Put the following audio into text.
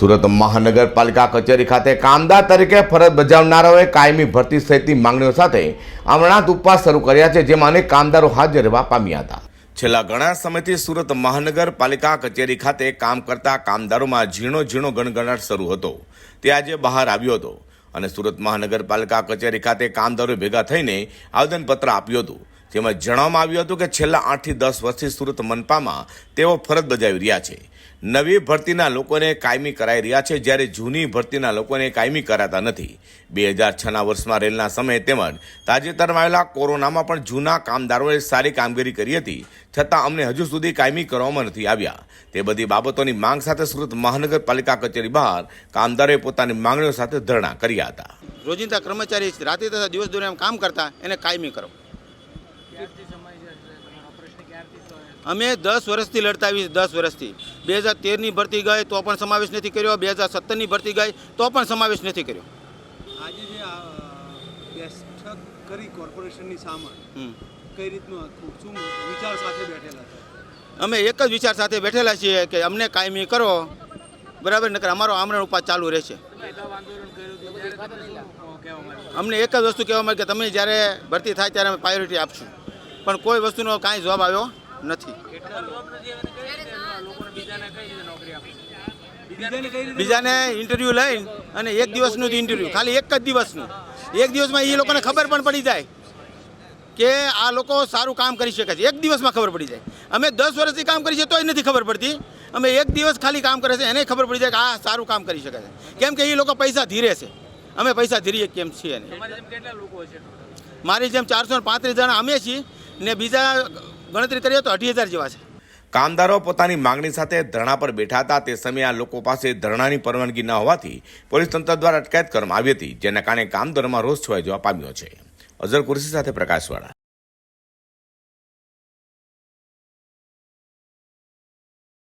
સુરત મહાનગરપાલિકા કચેરી ખાતે કામદાર તરીકે ફરજ બજાવનારાઓએ કાયમી ભરતી સહિતની માંગણીઓ સાથે અમરનાથ ઉપવાસ શરૂ કર્યા છે, જેમાં અનેક કામદારો હાજર રહેવા પામ્યા હતા. છેલ્લા ઘણા સમયથી સુરત મહાનગરપાલિકા કચેરી ખાતે કામ કરતા કામદારોમાં ઝીણો ઝીણો ગણગણાટ શરૂ હતો. તે આજે બહાર આવ્યો હતો અને સુરત મહાનગરપાલિકા કચેરી ખાતે કામદારો ભેગા થઈને આવેદનપત્ર આપ્યું હતું. જેમાં જણાવવામાં આવ્યું હતું કે છેલ્લા આઠથી દસ વર્ષથી સુરત મનપામાં તેઓ ફરજ બજાવી રહ્યા છે. નવી ભરતીના લોકોને કાયમી કરાઈ રહ્યા છે જ્યારે જૂની ભરતીના લોકોને કાયમી કરાતા નથી. બે હજાર છના વર્ષમાં રેલના સમયે તેમજ તાજેતરમાં આવેલા કોરોનામાં પણ જૂના કામદારોએ સારી કામગીરી કરી હતી. છતાં અમને હજુ સુધી કાયમી કરવામાં નથી આવ્યા. તે બધી બાબતોની માંગ સાથે સુરત મહાનગરપાલિકા કચેરી બહાર કામદારોએ પોતાની માંગણીઓ સાથે ધરણા કર્યા હતા. રોજિંદા કર્મચારી રાત્રિ તથા દિવસ દરમિયાન કામ કરતા એને કાયમી કરો. અમે દસ વર્ષથી લડતા આવીએ દસ વર્ષથી. બે હજાર તેરની ભરતી ગઈ તો પણ સમાવેશ નથી કર્યો. બે હજાર સત્તરની ભરતી ગઈ તો પણ સમાવેશ નથી કર્યો. આજે જે બેઠક કરી કોર્પોરેશનની સામે કઈ રીતનું શું વિચાર સાથે બેઠેલા અમે એક જ વિચાર સાથે બેઠેલા છીએ કે અમને કાયમી કરો. બરાબર? નકર અમારો આમરણ ઉપાસ ચાલુ રહેશે. અમને એક જ વસ્તુ કહેવા માંગે કે તમે જ્યારે ભરતી થાય ત્યારે અમે પ્રાયોરિટી આપશું. પણ કોઈ વસ્તુનો કાંઈ જવાબ આવ્યો નથી. બીજાને ઇન્ટરવ્યૂ લઈને અને એક દિવસનું જ ઇન્ટરવ્યૂ ખાલી એક જ દિવસનું. એક દિવસમાં એ લોકોને ખબર પણ પડી જાય કે આ લોકો સારું કામ કરી શકે છે. એક દિવસમાં ખબર પડી જાય. અમે દસ વર્ષથી કામ કરી છે તોય નથી ખબર પડતી. અમે એક દિવસ ખાલી કામ કરે છે એને ખબર પડી જાય કે આ સારું કામ કરી શકે છે. કેમ કે એ લોકો પૈસા ધીરે છે. અમે પૈસા ધીરીએ કેમ છીએ મારી જેમ ચારસો ને પાંત્રીસ જણા અમે છીએ. ને બીજા ગણતરી કરીએ તો અઢી હજાર જેવા છે. કામદારો પોતાની માંગણી સાથે ધરણા પર બેઠા હતા. તે સમયે આ લોકો પાસે ધરણાની પરવાનગી ન હોવાથી પોલીસ તંત્ર દ્વારા અટકાયત કરવામાં આવી હતી, જેના કારણે કામદારોમાં રોષ છવાઈ જવા પામ્યો છે. અઝર કુરશી સાથે પ્રકાશવાળા.